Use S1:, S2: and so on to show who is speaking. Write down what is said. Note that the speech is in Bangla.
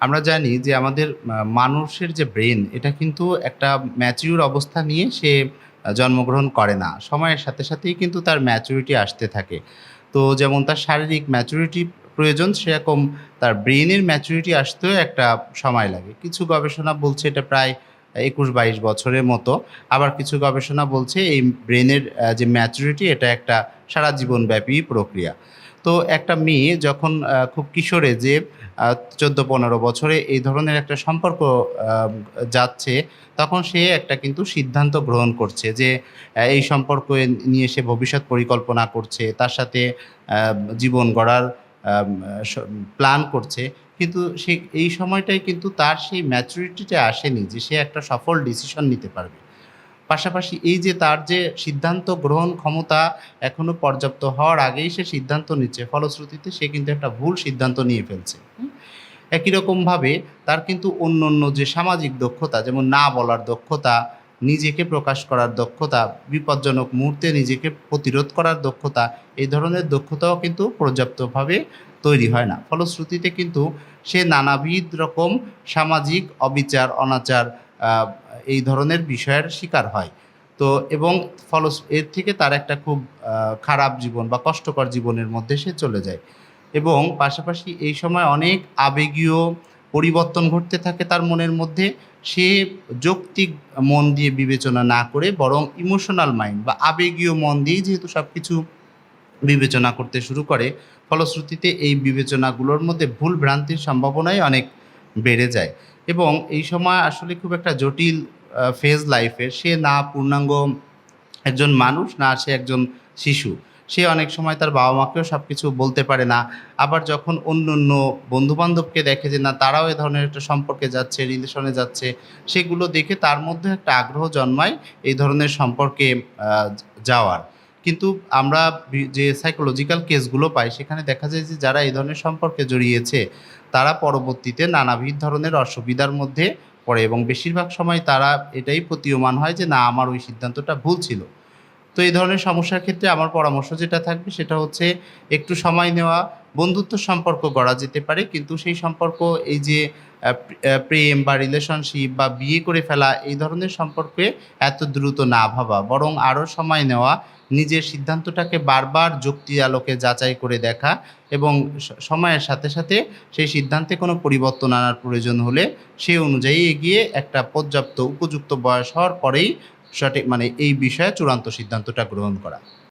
S1: আমরা জানি যে আমাদের মানুষের যে ব্রেন এটা কিন্তু একটা ম্যাচিউর অবস্থা নিয়ে সে জন্মগ্রহণ করে না। সময়ের সাথে, সাথেই কিন্তু তার ম্যাচুরিটি আসতে থাকে। তো যেমন তার শারীরিক ম্যাচুরিটি প্রয়োজন সেরকম তার ব্রেনের ম্যাচুরিটি আসতেও একটা সময় লাগে। কিছু গবেষণা বলছে এটা প্রায় ২১-২২ বছরের মতো। আবার কিছু গবেষণা বলছে এই ব্রেনের যে ম্যাচুরিটি এটা একটা সারা জীবনব্যাপী প্রক্রিয়া। তো একটা মেয়ে যখন খুব কিশোরে এজে আ ১৪-১৫ বছরে এই ধরনের একটা সম্পর্ক যাচ্ছে, তখন সে একটা কিন্তু সিদ্ধান্ত গ্রহণ করছে যে এই সম্পর্ক নিয়ে সে ভবিষ্যৎ পরিকল্পনা করছে। তার সাথে জীবন গড়ার প্ল্যান করছে। কিন্তু সে এই সময়টায় কিন্তু তার সেই ম্যাচুরিটিটা আসেনি যে সে একটা সফল ডিসিশন নিতে পারবে। পাশাপাশি এই যে তার যে সিদ্ধান্ত গ্রহণ ক্ষমতা এখনও পর্যাপ্ত হওয়ার আগেই সে সিদ্ধান্ত নিচ্ছে। ফলশ্রুতিতে সে কিন্তু একটা ভুল সিদ্ধান্ত নিয়ে ফেলছে। একই রকমভাবে তার কিন্তু অন্য অন্য যে সামাজিক দক্ষতা যেমন না বলার দক্ষতা, নিজেকে প্রকাশ করার দক্ষতা, বিপজ্জনক মুহূর্তে নিজেকে প্রতিরোধ করার দক্ষতা, এই ধরনের দক্ষতাও কিন্তু পর্যাপ্তভাবে তৈরি হয় না। ফলশ্রুতিতে কিন্তু সে নানাবিধ রকম সামাজিক অবিচার, অনাচার এই ধরনের বিষয়ের শিকার হয়। তো এবং ফলস এর থেকে তার একটা খুব খারাপ জীবন বা কষ্টকর জীবনের মধ্যে সে চলে যায়। এবং পাশাপাশি এই সময় অনেক আবেগীয় পরিবর্তন ঘটতে থাকে তার মনের মধ্যে। সে যৌক্তিক মন দিয়ে বিবেচনা না করে বরং ইমোশনাল মাইন্ড বা আবেগীয় মন দিয়েই যেহেতু সব কিছু বিবেচনা করতে শুরু করে, ফলশ্রুতিতে এই বিবেচনাগুলোর মধ্যে ভুল ভ্রান্তির সম্ভাবনাই অনেক বেড়ে যায়। এবং এই সময় আসলে খুব একটা জটিল ফেজ লাইফের। সে না পূর্ণাঙ্গ একজন মানুষ, না সে একজন শিশু। সে অনেক সময় তার বাবা-মাকেও সব কিছু বলতে পারে না। আবার যখন অন্য বন্ধু-বান্ধবকে দেখে যে না তারাও এ ধরনের একটা সম্পর্কে যাচ্ছে, রিলেশনে যাচ্ছে, সেগুলো দেখে তার মধ্যে একটা আগ্রহ জন্মায় এই ধরনের সম্পর্কে যাওয়ার। কিন্তু আমরা যে সাইকোলজিক্যাল কেসগুলো পাই সেখানে দেখা যায় যে যারা এই ধরনের সম্পর্কে জড়িয়েছে, তারা পরবর্তীতে নানাবিধ ধরনের অসুবিধার মধ্যে পড়ে এবং বেশিরভাগ সময় তারা এটাই প্রতীয়মান হয় যে না আমার ওই সিদ্ধান্তটা ভুল ছিল। তো এই ধরনের সমস্যার ক্ষেত্রে আমার পরামর্শ যেটা থাকবে সেটা হচ্ছে একটু সময় নেওয়া, বন্ধুত্ব সম্পর্ক গড়া যেতে পারে। কিন্তু সেই সম্পর্ক এই যে প্রেম বা রিলেশনশিপ বা বিয়ে করে ফেলা এই ধরনের সম্পর্কে এত দ্রুত না ভাবা। বরং আরও সময় নেওয়া, নিজের সিদ্ধান্তটাকে বারবার যুক্তি আলোকে যাচাই করে দেখা এবং সময়ের সাথে, সাথে সেই সিদ্ধান্তে কোনো পরিবর্তন আনার প্রয়োজন হলে সে অনুযায়ী এগিয়ে একটা পর্যাপ্ত উপযুক্ত বয়স হওয়ার পরেই সঠিক মানে এই বিষয়ে চূড়ান্ত সিদ্ধান্তটা গ্রহণ করা।